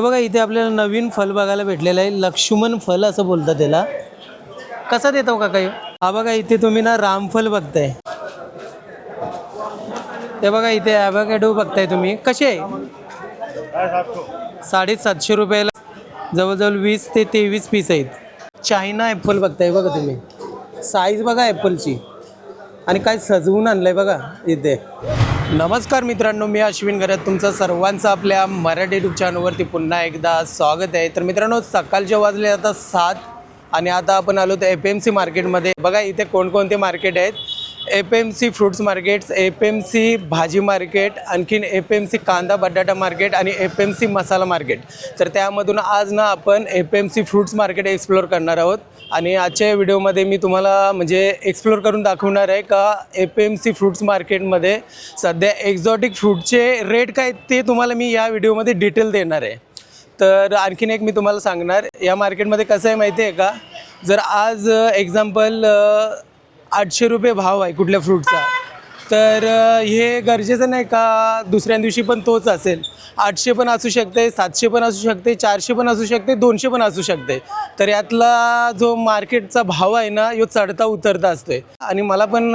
बघा इथे आपल्याला नवीन फल बघायला भेटलेलं आहे. लक्ष्मण फल असं बोलतात त्याला. कसा देतो का काही हा बघा इथे तुम्ही ना रामफल बघताय. ते बघा इथे ॲव्हॅकॅडो बघताय तुम्ही. कसे आहे? साडेसातशे रुपयाला. जवळजवळ वीस ते तेवीस पीस आहेत. चायना ॲपल बघताय बघा तुम्ही. साईज बघा ॲपलची आणि काय सजवून आणलंय बघा इथे. नमस्कार मित्रांनो मी अश्विन घरात तुमचं सर्वांचं आपल्या मराठी यूट्यूब चॅनलवरती पुन्हा एकदा स्वागत आहे. तर मित्रांनो सकाळचे वाजले आता सात आणि आता आपण आलो तर एफ एम सी मार्केटमध्ये बघा इथे कोणकोणते मार्केट आहेत? F M C fruits markets F M C भाजी मार्केट आणखीन एफ एम सी कांदा बटाटा मार्केट आणि F M C masala market तर त्यामधून आज ना आपण F M C fruits market explore करणार आहोत. आणि आजच्या व्हिडिओमध्ये मी तुम्हाला म्हणजे एक्सप्लोर करून दाखवणार आहे का एफ एम सी फ्रुट्स मार्केटमध्ये सध्या एक्झॉटिक फ्रूटचे रेट काय आहेत ते तुम्हाला मी या व्हिडिओमध्ये डिटेल देणार आहे. तर आणखीन एक मी तुम्हाला सांगणार या मार्केटमध्ये कसं आहे माहिती आहे का? जर आज एक्झाम्पल आठशे रुपये भाव आहे कुठल्या फ्रूटचा तर हे गरजेचं नाही का? दुसऱ्या दिवशी पण तोच असेल. आठशे पण असू शकते सातशे पण असू शकते चारशे पण असू शकते दोनशे पण असू शकते. तर यातला जो मार्केटचा भाव आहे ना यो चढता उतरता असतोय. आणि मला पण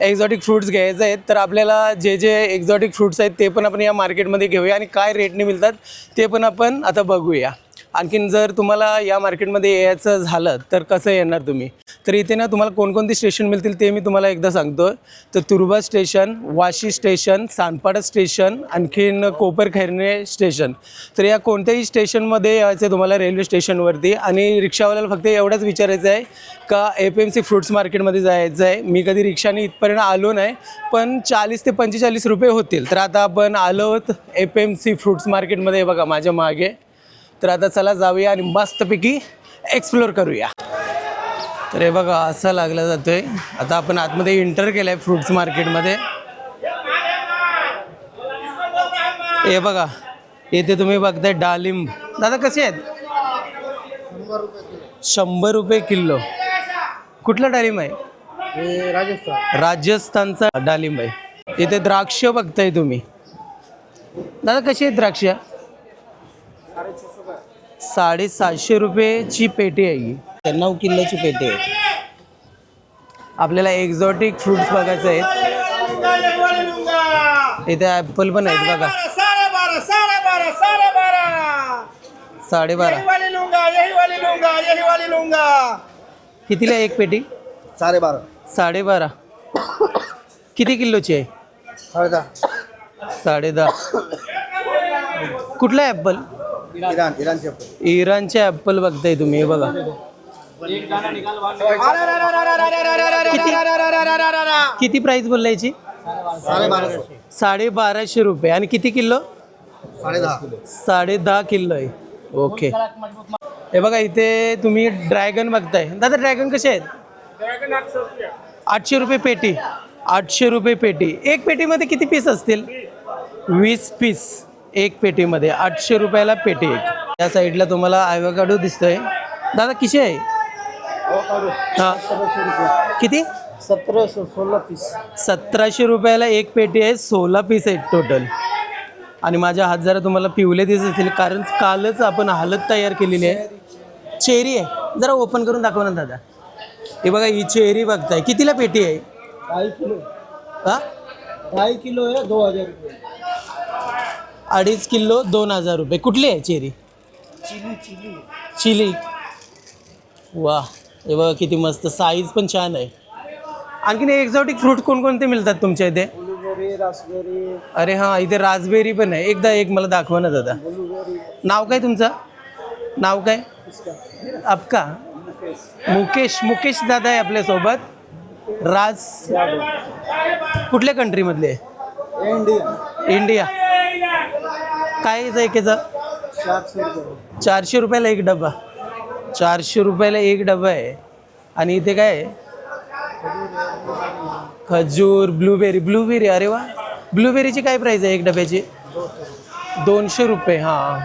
एक्झॉटिक फ्रूट्स घ्यायचे आहेत. तर आपल्याला जे जे एक्झॉटिक फ्रूट्स आहेत ते पण आपण या मार्केटमध्ये घेऊया. आणि काय रेटने मिळतात ते पण आपण आता बघूया. आणखीन जर तुम्हाला या मार्केटमध्ये यायचं झालं तर कसं येणार तुम्ही? तर इथे ना तुम्हाला कोणकोणती स्टेशन मिळतील ते मी तुम्हाला एकदा सांगतो. तर तुर्बा station Vashi station Sanpada station आणखीन कोपरखैरणे स्टेशन. तर या कोणत्याही स्टेशनमध्ये यायचं आहे तुम्हाला रेल्वे स्टेशनवरती आणि रिक्षावाल्याला फक्त एवढंच विचारायचं आहे का एफ एम सी फ्रुट्स मार्केटमध्ये जायचं आहे? मी कधी रिक्षाने इथपर्यंत आलो नाही पण चाळीस ते पंचेचाळीस रुपये होतील. तर आता आपण आलो आहोत एफ एम सी फ्रुट्स मार्केटमध्ये बघा माझ्या मागे. तर आता चला जाऊया आणि मस्तपैकी एक्सप्लोअर करूया. तर हे बघा असं लागला जातोय. आता आपण आतमध्ये एंटर केलं आहे फ्रुट्स मार्केटमध्ये हे बघा इथे तुम्ही बघताय डाळिंब दादा कसे आहेत? शंभर रुपये किलो. कुठला डाळिंब आहे? राजस्थान. राजस्थानचा डाळिंब आहे. इथे द्राक्ष बघताय तुम्ही. दादा कशी आहेत द्राक्ष? साडेसातशे रुपयेची पेटी आहे ही. त्या नऊ किलोची पेटी आहे. आपल्याला एक्झॉटिक फ्रुट्स बघायचे आहेत इथे ॲपल पण आहेत बघा. साढ़े बारह साढ़े बारह साढ़े बारह साडेबारा. कितीला आहे एक पेटी? साढ़े बारह साडेबारा. किती किलोची आहे? साढ़े दस साडे दहा कुठला ॲपल से ऊपर इराणचे ॲपल बघताय तुम्ही हे बघा. किती प्राइस बोललायची साडे बाराशे रुपये. आणि किती किलो? साडे दहा किलो आहे. ओके हे बघा इथे तुम्ही ड्रॅगन बघताय. दादा ड्रॅगन कसे आहेत? आठशे रुपये पेटी. आठशे रुपये पेटी. एक पेटीमध्ये किती पीस असतील? वीस पीस एक पेटीमध्ये. आठशे रुपयाला पेटी एक. या साईडला तुम्हाला ॲव्होकाडो दिसतोय. दादा किती आहे? हां. किती? सत्रह सौ सोलह पीस. सतराशे रुपयाला एक पेटी आहे सोळा पीस आहेत टोटल आणि माझ्या हात जरा तुम्हाला पिवले दिसत असतील कारण कालच आपण हालत तयार केलेली आहे. चेरी आहे. जरा ओपन करून दाखवा ना दादा. हे बघा ही चेरी बघताय. कितीला पेटी आहे? ढाई किलो. हा? ढाई किलो है दो हजार रुपये. अडीच किलो दोन हजार रुपये. कुठली आहे चेरी? चिली वा हे बघा किती मस्त. साईज पण छान आहे. आणखीन एक्झॉटिक फ्रूट कोणकोणते मिळतात तुमच्या इथे? अरे हां इथे राजबेरी पण आहे. एकदा एक मला दाखवा ना दादा. नाव काय तुमचं? नाव काय? आपका मुकेश. मुकेश दादा आहे आपल्यासोबत. राज कुठल्या कंट्रीमधले इंडियन इंडिया काय एकेचा? रुपये चारशे रुपयाला एक डबा. चारशे रुपयाला एक डबा आहे. आणि इथे काय आहे? खजूर ब्लूबेरी. ब्लूबेरी अरे वा. ब्लूबेरीची काय प्राईस आहे एक डब्याची? दोनशे रुपये हां.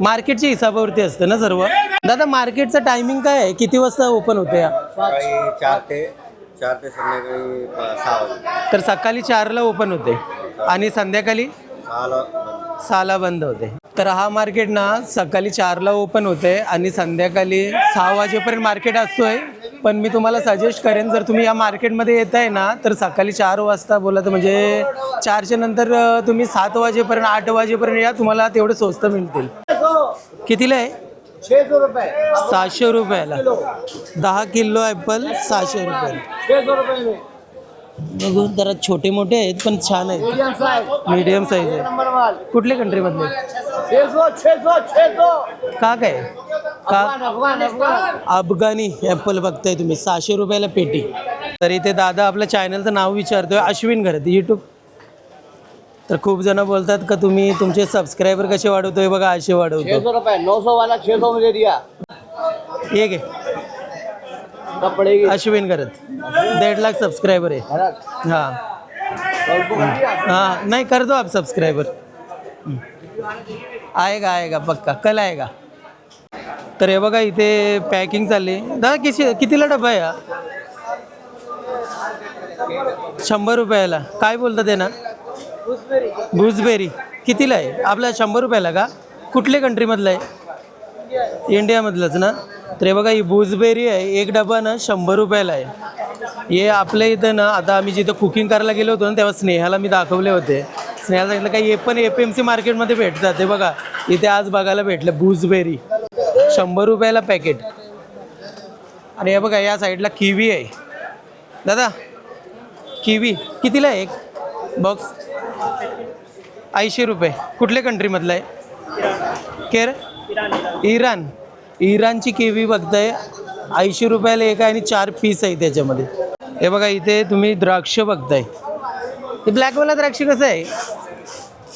मार्केटच्या हिसाबावरती असतं ना सर्व? दादा मार्केटचं टायमिंग काय आहे? किती वाजता ओपन होते? या चार ते चार ते संध्याकाळी प- सहा वाजता. तर सकाळी चारला ओपन होते. आणि संध्याकाळी? सहाला बंद. सहाला बंद होते. तर हा मार्केट ना सकाळी चारला ओपन होते आणि संध्याकाळी सहा वाजेपर्यंत मार्केट असतोय. पण मी तुम्हाला सजेस्ट करेन जर तुम्ही या मार्केटमध्ये येत आहे ना तर सकाळी चार वाजता बोला तर म्हणजे चारच्या नंतर तुम्ही सात वाजेपर्यंत आठ वाजेपर्यंत या तुम्हाला तेवढे स्वस्त मिळतील. कितीला आहे? सहाशे रुपयाला. दहा किलो ॲपल सहाशे रुपयाला. बघू जरा छोटे मोठे आहेत पण छान आहेत. मीडियम साईज आहे कुठल्या छह सौ का काय? का? अफगाणी ॲपल बघताय तुम्ही. सहाशे रुपयाला पेटी. तर इथे दादा आपल्या चॅनलचं नाव विचारतोय. अश्विन घरत यूट्यूब तर खूप जण बोलतात का तुम्ही तुमचे सबस्क्रायबर कसे वाढवतोय? बघा असे वाढवतो. सौ रुपए नौ सौ वाला छह सौ में दे दिया एक आहे अश्विन घरत दीड लाख सबस्क्रायबर आहे. हां. हाँ नहीं कर दो आप सब्सक्राइबर आएगा आएगा पक्का. कल आएगा तर हे बघा इथे पॅकिंग चालली. दादा किती कितीला डबा आहे हा? शंभर रुपयाला. काय बोलतात ते ना? गुजबेरी कितीला आहे? आपला शंभर रुपयाला का? कुठल्या कंट्रीमधला आहे? इंडियामधलंच ना? तरी बघा ही बुजबेरी आहे. एक डबा ना शंभर रुपयाला आहे. हे आपल्या इथं ना आता आम्ही जिथं कुकिंग करायला गेलो होतो ना तेव्हा स्नेहाला मी दाखवले होते. स्नेहाला सांगितलं का हे पण ए पी एम सी मार्केटमध्ये भेटतात ते बघा. इथे आज बघायला भेटलं बुजबेरी शंभर रुपयाला पॅकेट आणि हे बघा या साईडला किवी आहे. दादा किवी कितीला आहे एक? बॉक्स ऐंशी रुपये. कुठल्या कंट्रीमधला आहे? केर इराण. इराणची केवी बघताय. ऐंशी रुपयाला एक आहे आणि चार पीस आहे त्याच्यामध्ये. हे बघा इथे तुम्ही द्राक्ष बघताय. हे ब्लॅकवाला द्राक्ष कसं आहे?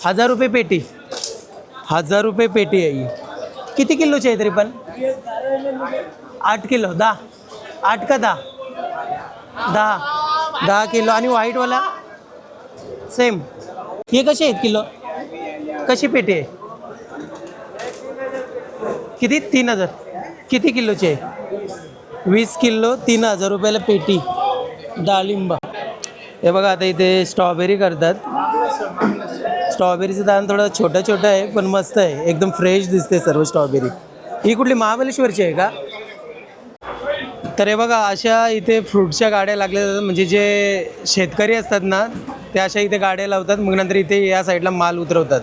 हजार रुपये पेटी. हजार रुपये पेटी आहे किती किलोची आहे तरी पण? आठ किलो दहा. आठ का दहा? दहा. दहा किलो. आणि व्हाईटवाला सेम हे कसे आहेत किलो? कशी पेटी आहे? किती? तीन हजार. किती किलोचे? आहे वीस किलो तीन हजार रुपयाला पेटी. डाळिंब हे बघा आता इथे स्ट्रॉबेरी करतात. स्ट्रॉबेरीचं दाण थोडं छोटं छोटं आहे पण मस्त आहे. एकदम फ्रेश दिसते सर्व स्ट्रॉबेरी ही कुठली महाबलेश्वरची आहे का? तर हे बघा अशा इथे फ्रूटच्या गाड्या लागल्या जातात. म्हणजे जे शेतकरी असतात ना ते अशा इथे गाड्या लावतात. मग नंतर इथे या साईडला माल उतरवतात.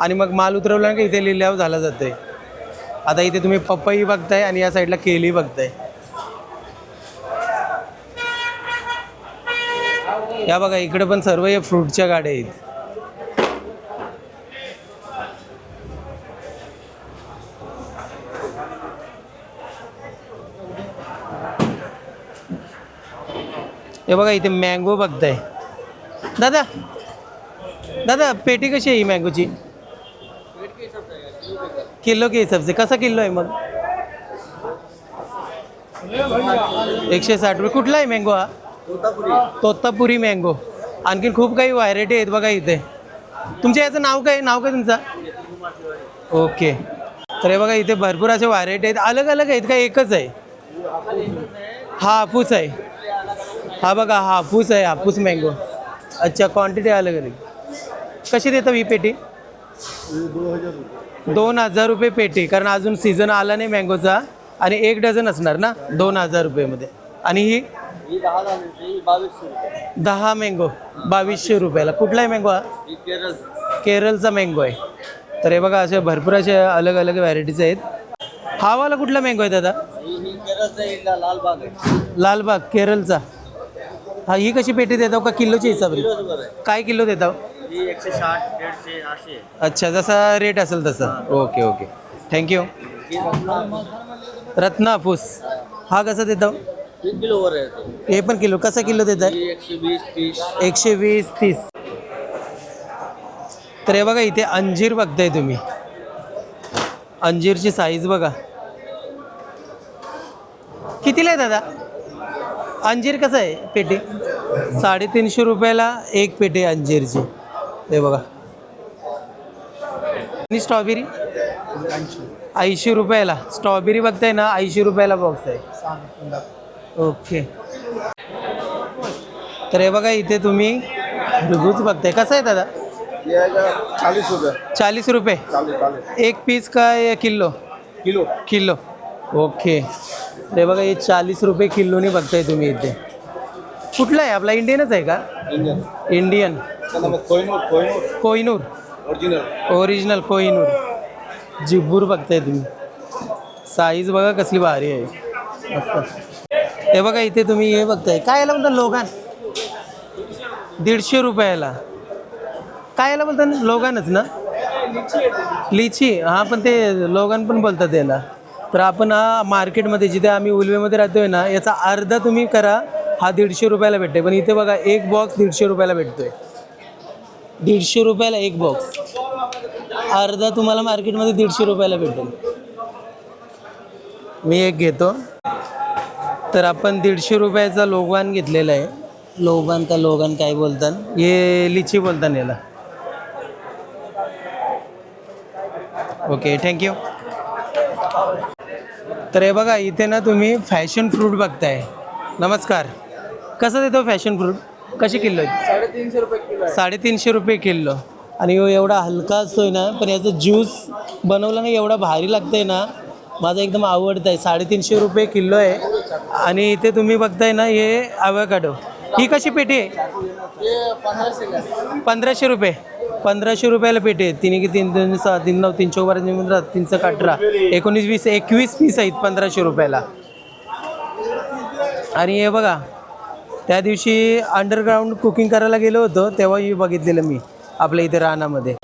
आणि मग माल उतरवला की इथे लिलाव झाला जाते आता इथे तुम्ही पपई बघताय आणि या साईडला केली बघताय. या बघा इकडे पण सर्व या फ्रूटच्या गाड्या आहेत. हे बघा इथे मँगो बघताय. दादा दादा पेटी कशी आहे ही मँगोची किलो के हिसाब से कसा किलो आहे मग? एकशे साठ रुपये. कुठला आहे मँगो हा? तोतापुरी मँगो आणखीन खूप काही व्हायरायटी आहेत बघा इथे. तुमच्या याचं नाव काय? नाव काय तुमचं? ओके तर हे बघा इथे भरपूर असे व्हायरायटी आहेत. अलग अलग आहेत का? एकच आहे? हा हापूस आहे. हा बघा हा हापूस आहे हापूस मँगो अच्छा क्वांटिटी अलग अलग कशी देतो ही पेटी? दोन हजार रुपये पेटी कारण अजून सीझन आला नाही मँगोचा आणि एक डझन असणार ना दोन हजार रुपयेमध्ये. आणि ही? दहा मँगो बावीसशे रुपयाला. कुठला आहे मँगो हा? केरळ केरळचा मँगो आहे. तर हे बघा असे भरपूर असे अलग अलग व्हरायटीज आहेत. हा वाला कुठला मँगो आहे दादा? लालबाग लालबाग केरळचा हा ही कशी पेटी देतो का किलोच्या आहे. काय किलो देतो ही एकशे साठ दीडशे अशी आहे. अच्छा जसा रेट असेल तसा. ओके ओके थँक्यू ही रत्ना रत्ना हापूस हा कसा देतो? तीन किलोवर आहे ते. हे पण किलो. कसा किलो देत आहे? ही एकशे वीस तीस. एकशे वीस तीस. तर हे बघा इथे अंजीर बघताय तुम्ही. अंजीरची साईज बघा. कितीला आहे दादा? अंजीर कसं आहे पेटी? साडेतीनशे रुपयाला एक पेटी आहे अंजीरची. हे बघा. आणि स्ट्रॉबेरी ऐंशी रुपयाला. स्ट्रॉबेरी बघताय ना ऐंशी रुपयाला बॉक्स आहे. ओके तर हे बघा इथे तुम्ही भुईभूज बघताय. कसं आहे दादा? चालीस रुपये? चालीस रुपये. चालीस चालीस एक पीस का या किलो? किलो. किलो. ओके ते बघा हे चाळीस रुपये किलोने बघताय तुम्ही इथे. कुठला आहे? आपला इंडियनच आहे का? Indian Indian Kohinoor original original Kohinoor. जिब्बूर बघताय तुम्ही. साईज बघा कसली भारी आहे. मस्त. हे बघा इथे तुम्ही हे बघताय. काय याला म्हणतात लोगान? दीडशे रुपयाला. काय याला बोलतात? लोगानच ना? लिची. हां पण ते लोगान पण बोलतात त्याला तर आपण हा मार्केटमध्ये जिथे आम्ही उलवेमध्ये राहतोय ना याचा अर्धा तुम्ही करा. हा दीडशे रुपयाला भेटतोय. पण इथे बघा एक बॉक्स दीडशे रुपयाला भेटतोय. दीडशे रुपयाला एक बॉक्स अर्धा तुम्हाला मार्केटमध्ये दीडशे रुपयाला भेटेल. मी एक घेतो. तर आपण दीडशे रुपयाचा लोगान घेतलेला आहे. लोगान का लोगान काय बोलतात हे लिची बोलतात याला. ओके थँक्यू तर हे बघा इथे ना तुम्ही फॅशन फ्रूट बघताय. नमस्कार. कसं देतो फॅशन फ्रूट कशी किलो आहे साडेतीनशे रुपये किलो साडेतीनशे रुपये किलो. आणि ह्यो एवढा हलका असतोय ना पण याचा ज्यूस बनवला ना एवढा भारी लागतंय ना माझा एकदम आवडतं आहे साडेतीनशे रुपये किलो आहे. आणि इथे तुम्ही बघताय ना हे आवॅकाडो ही कशी पेटी आहे? पंधराशे रुपये. पंधराशे रुपयाला पेटी आहे. तिने की तीन तीन सहा तीन नऊ तीन चौबारा तीन तीन सहा अठरा. एकोणीस वीस एकवीस पीस आहेत पंधराशे रुपयाला. आणि हे बघा त्या दिवशी अंडरग्राऊंड कुकिंग करायला गेलो होतो तेव्हा ही बघितलेलं मी आपल्या इथे रानामध्ये.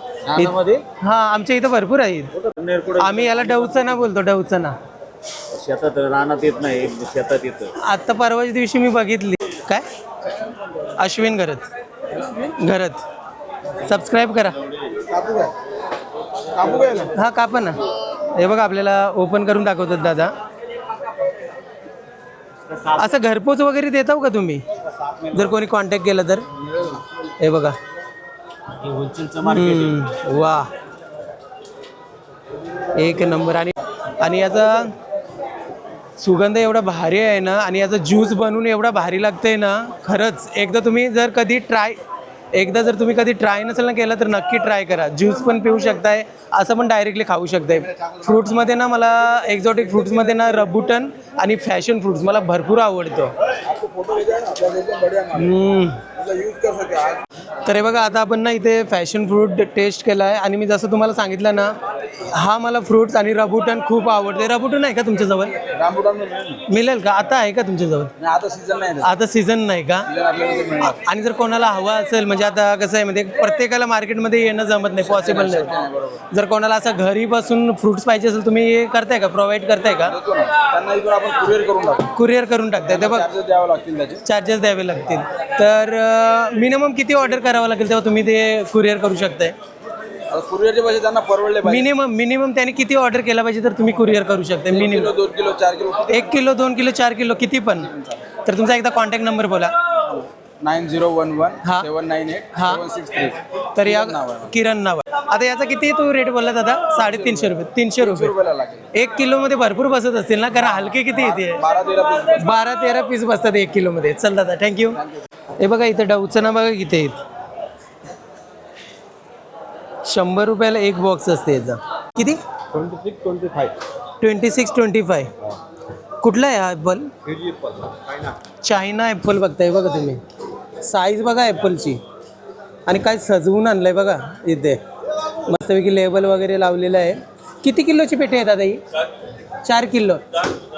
हा आमच्या इथं भरपूर आहेत. आम्ही याला डवचना बोलतो डवचना शेतात रानात येत नाही शेतात येतं. आत्ता परवाच्या दिवशी मी बघितली. काय? अश्विन घरत. घरत. सबस्क्राईब करा. कापू काय कापू काय ना? हा कापा ना. हे बघा आपल्याला ओपन करून दाखवतात दादा. असं घरपोच वगैरे देता का तुम्ही? जर कोणी कॉन्टॅक्ट केलं तर? हे बघा. वा. एक नंबर. आणि आणि याचा सुगंध एवढा भारी आहे ना आणि याचा ज्यूस बनवून एवढा भारी लागतंय ना खरंच. एकदा तुम्ही जर कधी ट्राय एकदा जर तुम्ही कधी ट्राय नसेल ना केलं तर नक्की ट्राय करा. ज्यूस पण पिऊ शकताय असं पण डायरेक्टली खाऊ शकताय. फ्रुट्समध्ये ना मला एक्झॉटिक फ्रुट्समध्ये ना रबुटन आणि फॅशन फ्रुट्स मला भरपूर आवडतं. तर हे बघा आता आपण ना इथे फॅशन फ्रूट टेस्ट केला आहे आणि मी जसं तुम्हाला सांगितलं ना हा मला फ्रुट्स आणि रबुटन खूप आवडते. रबुटन आहे का तुमच्याजवळ? मिळेल का? आता आहे का तुमच्याजवळ? आता सीझन नाही आता. सीझन नाही का? आणि जर कोणाला हवा असेल म्हणजे आता कसं आहे म्हणजे प्रत्येकाला मार्केटमध्ये येणं जमत नाही पॉसिबल नाही. जर कोणाला असं घरी बसून फ्रुट्स पाहिजे असेल तुम्ही हे करताय का? प्रोव्हाइड करताय का? कुरिअर करून टाकताय. ते बघ. लागतील त्याचे? चार्जेस द्यावे लागतील. तर मिनिमम किती ऑर्डर करावं लागेल तेव्हा तुम्ही ते कुरिअर करू शकताय? कुरिअरचे पैसे त्यांना परवडले पाहिजे. मिनिमम मिनिमम त्याने किती ऑर्डर केला पाहिजे तर तुम्ही कुरिअर करू शकता मिनिमम किलो दोन किलो चार किलो एक किलो दोन किलो चार किलो किती पण. तर तुमचा एकदा कॉन्टॅक्ट नंबर बोला. नाईन झिरो वन वन हा. सेवन नाईन एट हा. Seven six three. तर या किरण नाव आहे. आता याचा किती तू रेट बोलला दादा? साडेतीनशे रुपये. तीनशे रुपये. रुपयाला लागेल. एक किलोमध्ये भरपूर बसत असतील ना? कारण हलके किती येते? बारा तेरा पीस बारा तेरा पीस बसतात एक किलोमध्ये. चल दादा थँक्यू हे बघा इथं डवचना बघा किती आहेत. शंभर रुपयाला एक बॉक्स असते याचा. किती? Twenty six twenty five. Twenty six twenty five कुठला आहे हा ॲपल चायना ॲपल बघताय बघा तुम्ही. साईज बघा ॲपलची आणि काय सजवून आणलं आहे बघा इथे. मस्तपैकी लेबल वगैरे लावलेलं आहे. किती किलोची पेटी आहे दादा ही? चार किलो.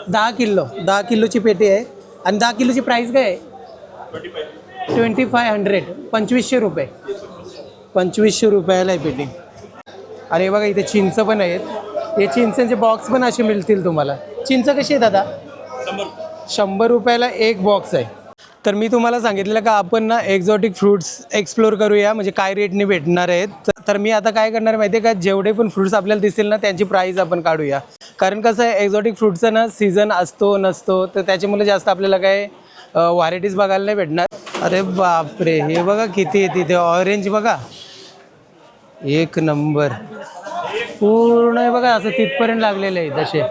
दहा किलो. दहा किलोची पेटी आहे. आणि दहा किलोची प्राईस काय आहे? ट्वेंटी फाय हंड्रेड पंचवीसशे रुपये. पंचवीसशे रुपयाला आहे पेटी. हे बघा इथे चिंच पण आहेत. हे चिंचांचे बॉक्स पण असे मिळतील तुम्हाला. चिंच कशी आहे दादा? शंभर. रुपयाला एक बॉक्स आहे. तर मी तुम्हाला सांगितलं का आपण ना एक्झॉटिक फ्रुट्स एक्सप्लोर करूया म्हणजे काय रेटने भेटणार आहेत. तर- तर मी आता काय करणार माहिती आहे का? जेवढे पण फ्रुट्स आपल्याला दिसतील ना त्यांची प्राईस आपण काढूया. कारण कसं आहे एक्झॉटिक फ्रूटचा ना सीझन असतो नसतो तर त्याच्यामुळे जास्त आपल्याला काय व्हरायटीज बघायला नाही भेटणार. अरे बापरे हे बघा किती आहे तिथे ऑरेंज बघा. एक नंबर पूर्ण आहे बघा असं तिथपर्यंत लागलेले आहेत असे.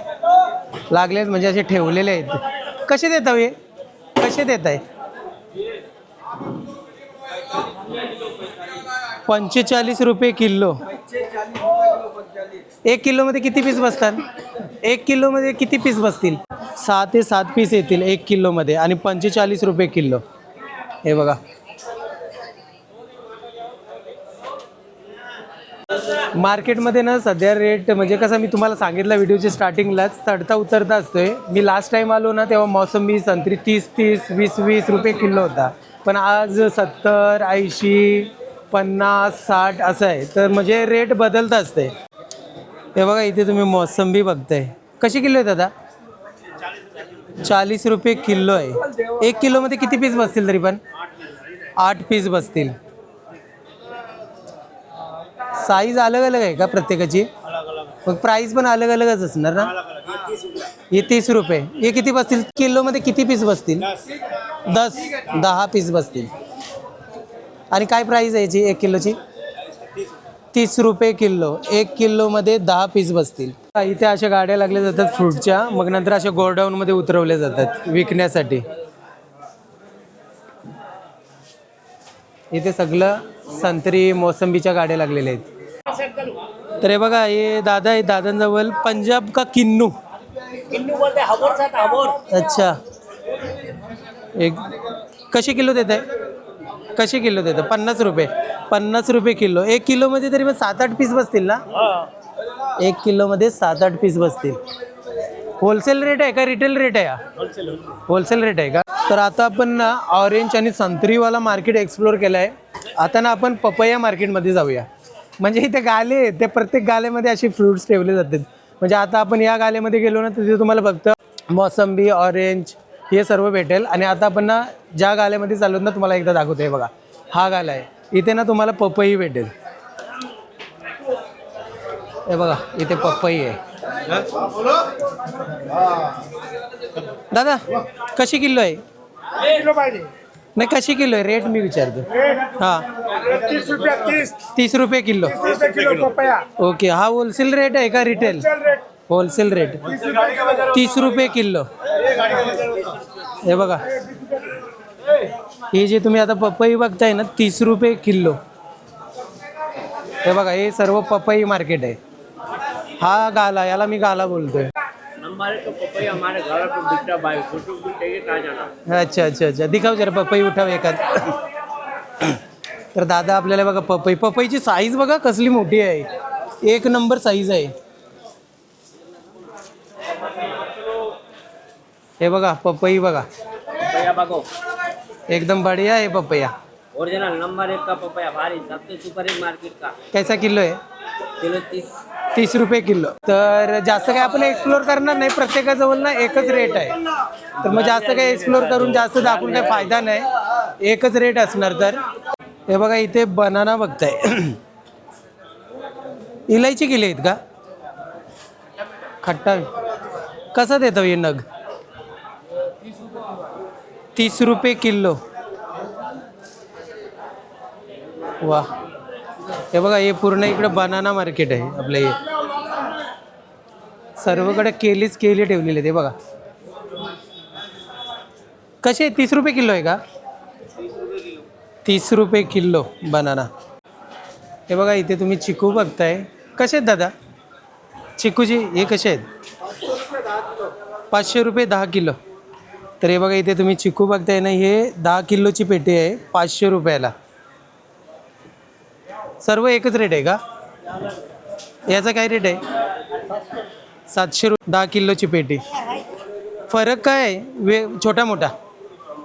लागलेत म्हणजे असे ठेवलेले आहेत. कसे देता हो हे कसे देत आहे पंचेचाळीस रुपये किलो. एक किलोमध्ये किती पीस बसतात? एक किलोमध्ये किती पीस बसतील? सहा ते सात पीस येतील एक किलोमध्ये आणि पंचेचाळीस रुपये किलो. हे बघा. मार्केटमध्ये ना सध्या रेट म्हणजे कसं मी तुम्हाला सांगितलं व्हिडिओच्या स्टार्टिंगलाच चढता उतरता असतोय. मी लास्ट टाईम आलो ना तेव्हा मोसंबी संत्री तीस तीस वीस वीस रुपये किलो होता. पण आज सत्तर ऐंशी पन्नास साठ असं आहे. तर म्हणजे रेट बदलत असते. हे बघा इथे तुम्ही मोसंबी बघताय. कशी किलो आहे दादा? चाळीस रुपये किलो आहे. एक किलोमध्ये किती पीस बसतील तरी पण? आठ पीस बसतील. साईज अलग अलग आहे का प्रत्येकाची? मग प्राईस पण अलग अलगच असणार ना? हे तीस रुपये. हे किती बसतील? किलोमध्ये किती पीस बसतील? दस. दहा पीस बसतील. आणि काय प्राइस आहे याची एक किलोची? तीस रुपये किलो. एक किलोमध्ये दहा पीस बसतील. इथे अशा गाड्या लागल्या जातात फ्रूटच्या मग नंतर अशा गोडाऊनमध्ये उतरवल्या जातात विकण्यासाठी. इथे सगळं संत्री मोसंबीच्या गाड्या लागलेल्या आहेत. तर हे बघा हे दादा आहे दादांजवळ पंजाब का किन्नू? अच्छा. एक कसे किलो देत आहे कसे किलो देतं? पन्नास रुपये. पन्नास रुपये किलो. एक किलोमध्ये तरी मग सात आठ पीस बसतील ना? एक किलोमध्ये सात आठ पीस बसतील. होलसेल रेट आहे का रिटेल रेट आहे? हा होलसेल रेट आहे का? तर आता आपण ना ऑरेंज आणि संत्रीवाला मार्केट एक्सप्लोर केलं आहे आता ना आपण पपया मार्केटमध्ये जाऊया. म्हणजे इथे गाले आहेत. ते प्रत्येक गालेमध्ये असे फ्रुट्स ठेवले जातात. म्हणजे आता आपण या गालेमध्ये गेलो ना तिथे तुम्हाला फक्त मोसंबी ऑरेंज हे सर्व भेटेल. आणि आता आपण ना ज्या गाल्यामध्ये चाललो ना तुम्हाला एकदा दाखवतो हे बघा. हा गाला आहे. इथे ना तुम्हाला पपई भेटेल. हे बघा इथे पपई आहे. दादा कशी किलो आहे? नाही कशी किलो आहे? रेट मी विचारतो. हां. तीस रुपया तीस तीस रुपये किलो ओके हा होलसेल रेट आहे का रिटेल चल रेट होलसेल रेट. तीस रुपये किलो. हे बघा. हे जे तुम्ही आता पपई बघताय ना तीस रुपये किलो. हे बघा हे सर्व पपई मार्केट आहे. हा गाला याला मी गाला बोलतोय. अच्छा अच्छा अच्छा. दिखाव जरा पपई उठाव एखाद. तर दादा आपल्याला बघा पपई. पपईची साईज बघा कसली मोठी आहे. एक नंबर साईज आहे. हे बघा पपई बघा. पपैया बागो एकदम बढ़िया है पपैया. ओरिजिनल नंबर एक का पपैया? भारी. सबसे सुपर हिट मार्केट का? कैसा किलो आहे? किलो तीस. तीस रुपये किलो. तर जास्त काय आपण एक्सप्लोर करणार नाही. प्रत्येकाजवळ ना एकच रेट आहे. तर मग जास्त काही एक्सप्लोर करून जास्त दाखवून काही फायदा नाही. एकच रेट असणार तर. हे बघा इथे बनाना बघताय. इलायची किलो आहेत का? खट्टा. कसं देतो हे नग? तीस रुपये किलो. वा हे बघा हे पूर्ण इकडं बनाना मार्केट आहे आपलं हे. सर्वकडे केलीच केली ठेवलेली आहे ते बघा. कसे तीस रुपये किलो आहे का? तीस रुपये किलो बनाना हे बघा इथे तुम्ही चिकू बघताय. कसे आहेत दादा? चिकूची हे कसे आहेत? पाचशे रुपये दहा किलो. तर हे बघा इथे तुम्ही चिकू बघताय ना हे दहा किलोची पेटी आहे पाचशे रुपयाला. सर्व एकच रेट आहे का? याचा काय रेट आहे? सातशे रु दहा किलोची पेटी. फरक काय आहे? वे छोटा मोठा.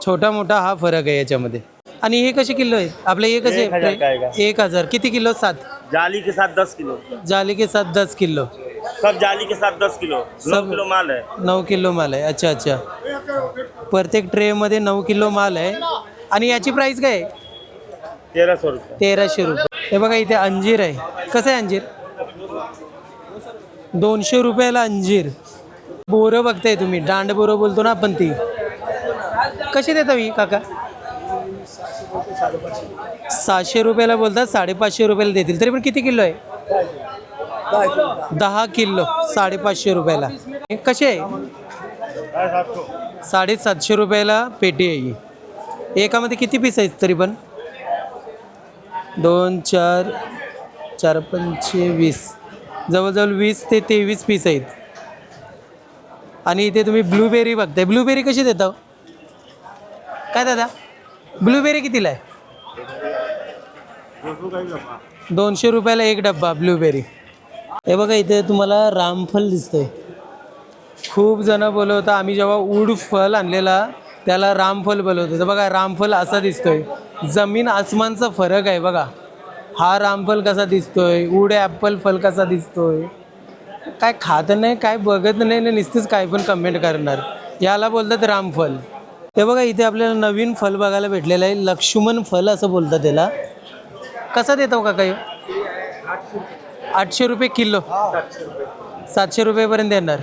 छोटा मोठा हा फरक आहे याच्यामध्ये. आणि हे कसे किलो आहे? आपले हे कसे एक हजार. किती किलो? सात. जाली के साथ दस किलो. जाली के साथ दस किलो. सब जाली के साथ दस किलो नौ सब- किलो माल है। नऊ किलो माल आहे अच्छा अच्छा। प्रत्येक ट्रेमध्ये नऊ किलो माल आहे आणि याची प्राईस काय आहे? तेरह सौ रुपये। तेराशे रुपये। हे बघा इथे अंजीर आहे. कसं आहे अंजीर? दोनशे रुपयाला अंजीर. बोरं बघताय तुम्ही. दांड बोरं बोलतो ना आपण ती. कशी देता ही काका? सहाशे रुपयाला बोलतात साडेपाचशे रुपयाला देतील. तरी पण किती किलो आहे? दहा किलो साडेपाचशे रुपयाला. हे कसे? आहे साडेसातशे रुपयाला पेटी आहे ही. एकामध्ये किती पीस आहेत तरी पण? दोन चार चार पंचे वीस. जवळजवळ वीस ते तेवीस पीस आहेत. आणि इथे तुम्ही ब्लूबेरी बघताय. ब्लूबेरी कशी देता हो? काय दादा? ब्लूबेरी कितीला आहे? दोनशे रुपयाला एक डब्बा ब्लूबेरी हे बघा इथे तुम्हाला रामफल दिसतंय. खूप जण बोलवतं. आम्ही जेव्हा उड फल आणलेला त्याला रामफल बोलवतो. तर बघा रामफल असा दिसतोय. जमीन आसमानचा फरक आहे बघा. हा रामफल कसा दिसतोय? उड ॲपल फल कसा दिसतोय? काय खात नाही काय बघत नाही ना नुसतीच काय पण कमेंट करणार. याला बोलतात रामफल ते बघा इथे आपल्याला नवीन फल बघायला भेटलेलं आहे. लक्ष्मण फल असं बोलतात त्याला कसा देतो हो का काही आठशे रुपये किलो. सातशे रुपयेपर्यंत येणार.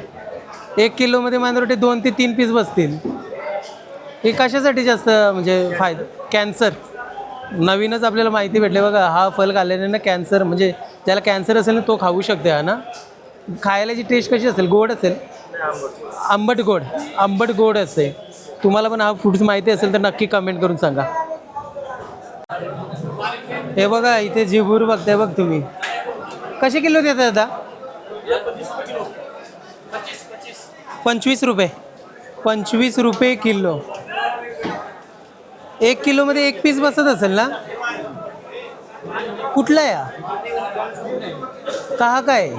एक किलोमध्ये माझ्या वाटते दोन ते तीन पीस बसतील. हे कशासाठी जास्त म्हणजे फायदा कॅन्सर नवीनच आपल्याला माहिती भेटले बघा हा फल खाल्ल्याने ना कॅन्सर म्हणजे ज्याला कॅन्सर असेल ना तो खाऊ शकते हा ना? खायला जी टेस्ट कशी असेल? गोड असेल? आंबट गोड. आंबट गोड असते तुम्हाला पण हा फ्रूट्स माहिती असेल तर नक्की कमेंट करून सांगा. हे बघा इथे जिबूर बघताय बघ तुम्ही. कसे किलो देतात दादा? पंचवीस रुपये. पंचवीस रुपये किलो. एक किलोमध्ये एक पीस बसत असेल ना? कुठला आहे हा? कहा काय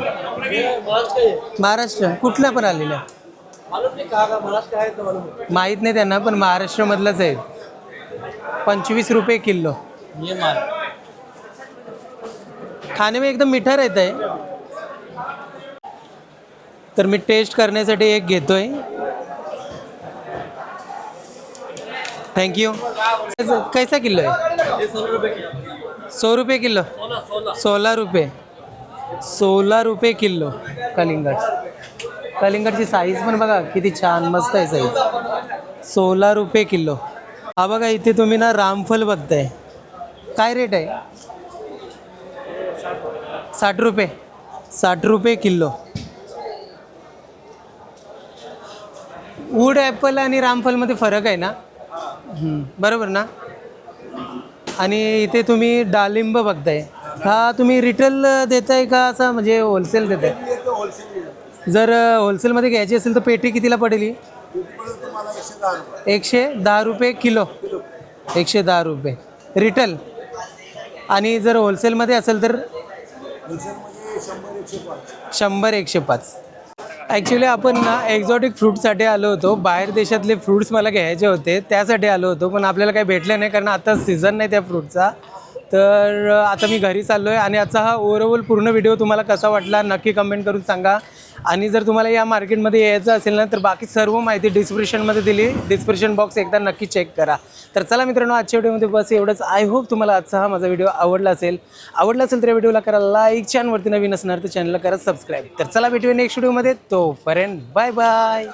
महाराष्ट्र. कुठला पण आलेला माहीत नाही त्यांना पण महाराष्ट्रामधलंच आहे. पंचवीस रुपये किलो. खाने में एकदम मीठा रहता है। तर मी टेस्ट करण्यासाठी एक घेतोय. थँक्यू कैसा किलो आहे सौ रुपये किलो. सोळा रुपये. सोळा रुपये किलो. कलिंगड कलिंगडची साईज पण बघा किती छान मस्त आहे साईज सोळा रुपये किलो. हा बघा इथे तुम्ही ना रामफल बघताय. काय रेट आहे? साठ रुपये. साठ रुपये किलो. वूड ॲपल आणि रामफलमध्ये फरक आहे ना? बरोबर ना? आणि इथे तुम्ही डाळिंब बघताय. हा तुम्ही रिटेल देताय का असं म्हणजे होलसेल देताय? जर होलसेलमध्ये घ्यायची असेल तर पेटी कितीला पडेल एकशे दहा रुपये किलो. एकशे दहा रुपये. रिटेल आणि जर होलसेलमध्ये असेल तर शंभर एकशे पाच. ॲक्च्युली आपण ना एक्झॉटिक फ्रूटसाठी आलो होतो. बाहेर देशातले फ्रूट्स मला घ्यायचे होते. त्यासाठी आलो होतो. पण आपल्याला काही भेटले नाही कारण आता सीझन नाही त्या फ्रूटचा तर आता मी घरी चाललो आहे आणि आजचा हा ओव्हरऑल पूर्ण व्हिडिओ तुम्हाला कसा वाटला नक्की कमेंट करून सांगा. आणि जर तुम्हाला या मार्केटमध्ये यायचं असेल ना तर बाकी सर्व माहिती डिस्क्रिप्शनमध्ये दिली. डिस्क्रिप्शन बॉक्स एकदा नक्की चेक करा. तर चला मित्रांनो आजच्या व्हिडिओमध्ये बस एवढंच. आय होप तुम्हाला आजचा हा माझा व्हिडिओ आवडला असेल. आवडला असेल तर या व्हिडिओला करा लाईक चॅनलवरती नवीन असणार तर चॅनलला करा सबस्क्राईब तर चला भेटूया नेक्स्ट व्हिडिओमध्ये तोपर्यंत बाय बाय